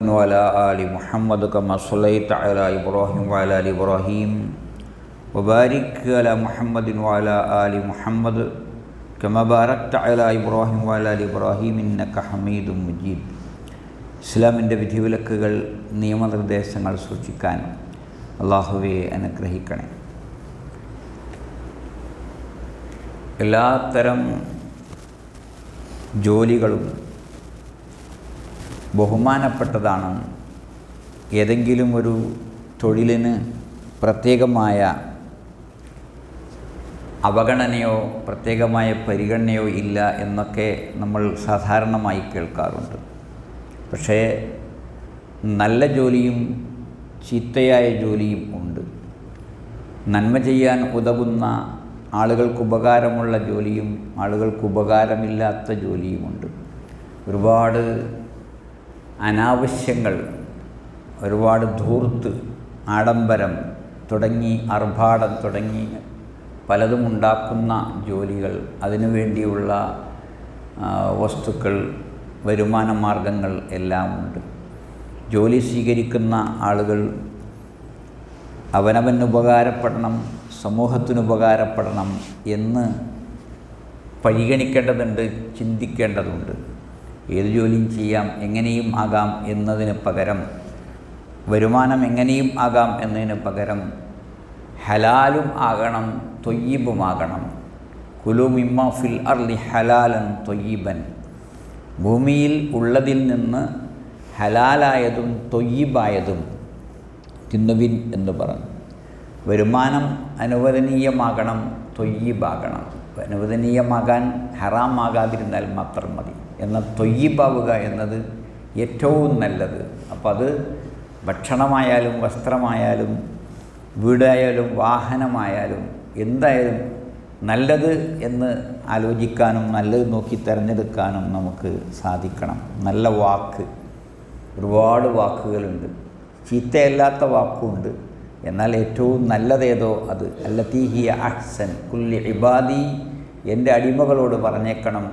وعلى آل محمد كما صليت على إبراهيم وعلى آل إبراهيم وبارك على محمد وعلى آل محمد كما باركت على إبراهيم وعلى آل إبراهيم إنك حميد مجيد ഇസ്ലാമിൻ്റെ വിധിവിലക്കുകൾ നിയമനിർദ്ദേശങ്ങൾ സൂക്ഷിക്കാൻ അള്ളാഹുവെ അനുഗ്രഹിക്കണേ എല്ലാത്തരം ജോലികളും ബഹുമാനപ്പെട്ടതാണ്. ഏതെങ്കിലും ഒരു തൊഴിലിന് പ്രത്യേകമായ അവഗണനയോ പ്രത്യേകമായ പരിഗണനയോ ഇല്ല എന്നൊക്കെ നമ്മൾ സാധാരണമായി കേൾക്കാറുണ്ട്. പക്ഷേ നല്ല ജോലിയും ചീത്തയായ ജോലിയും ഉണ്ട്. നന്മ ചെയ്യാൻ ഉതകുന്ന ആളുകൾക്ക് ഉപകാരമുള്ള ജോലിയും ആളുകൾക്ക് ഉപകാരമില്ലാത്ത ജോലിയുമുണ്ട് ഒരുപാട് അനാവശ്യങ്ങൾ ഒരുപാട് ധൂർത്ത് ആഡംബരം തുടങ്ങി അർഭാടം തുടങ്ങി പലതും ഉണ്ടാക്കുന്ന ജോലികൾ അതിനു വേണ്ടിയുള്ള വസ്തുക്കൾ വരുമാന മാർഗങ്ങൾ എല്ലാം ഉണ്ട്. ജോലി സ്വീകരിക്കുന്ന ആളുകൾ അവനവന് ഉപകാരപ്പെടണം സമൂഹത്തിന് ഉപകാരപ്പെടണം എന്ന് പരിഗണിക്കേണ്ടതുണ്ട് ചിന്തിക്കേണ്ടതുണ്ട്. ഏത് ജോലിയും ചെയ്യാം എങ്ങനെയും ആകാം എന്നതിന് പകരം വരുമാനം എങ്ങനെയും ആകാം എന്നതിന് പകരം ഹലാലും ആകണം തൊയ്യീബുമാകണം കുലു മിമ്മ ഫിൽ അർലി ഹലാലൻ തൊയ്യീബൻ. ഭൂമിയിൽ ഉള്ളതിൽ നിന്ന് ഹലാലായതും തൊയ്യീബായതും തിന്നുവിൻ എന്ന് പറഞ്ഞു. വരുമാനം അനുവദനീയമാകണം തൊയ്യീബാകണം. അനുവദനീയമാകാൻ ഹറാമാകാതിരുന്നാൽ മാത്രം മതി. എന്നാൽ തൊയ്യബാവുക എന്നത് ഏറ്റവും നല്ലത്. അപ്പോൾ അത് ഭക്ഷണമായാലും വസ്ത്രമായാലും വീടായാലും വാഹനമായാലും എന്തായാലും നല്ലത് എന്ന് ആലോചിക്കാനും നല്ലത് നോക്കി തിരഞ്ഞെടുക്കാനും നമുക്ക് സാധിക്കണം. നല്ല വാക്ക്. ഒരുപാട് വാക്കുകളുണ്ട്. ചീത്തയല്ലാത്ത വാക്കുണ്ട്. എന്നാൽ ഏറ്റവും നല്ലതേതോ അത്. അല്ലത്തീഹിയ അഹ്സൻ. കുല്ലി ഇബാദി എന്റെ അടിമകളോട് പറഞ്ഞേക്കണം.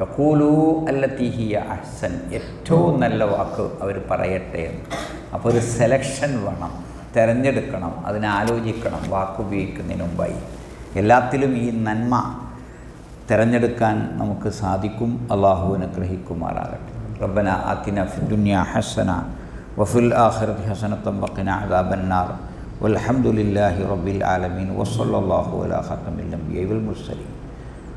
യക്കൂലു അല്ലത്തീഹിയ അഹ്സൻ ഏറ്റവും നല്ല വാക്ക് അവർ പറയട്ടെ അപ്പോൾ ഒരു സെലക്ഷൻ വേണം തിരഞ്ഞെടുക്കണം അതിനെ ആലോചിക്കണം വാക്കുപയോഗിക്കുന്നതിന് മുമ്പായി എല്ലാത്തിലും ഈ നന്മ തിരഞ്ഞെടുക്കാൻ നമുക്ക് സാധിക്കും അള്ളാഹുവിനെ ഗ്രഹിക്കുമാറാകട്ടെ റബ്ബന ആത്തിന ഫിദുന്യ ഹസന വഫുൽ ആഖിറത്ത് ഹസനത്തം വഖിന അദാബന്നാർ والحمد لله رب العالمين وصلى الله على خاتم الانبياء والمرسلين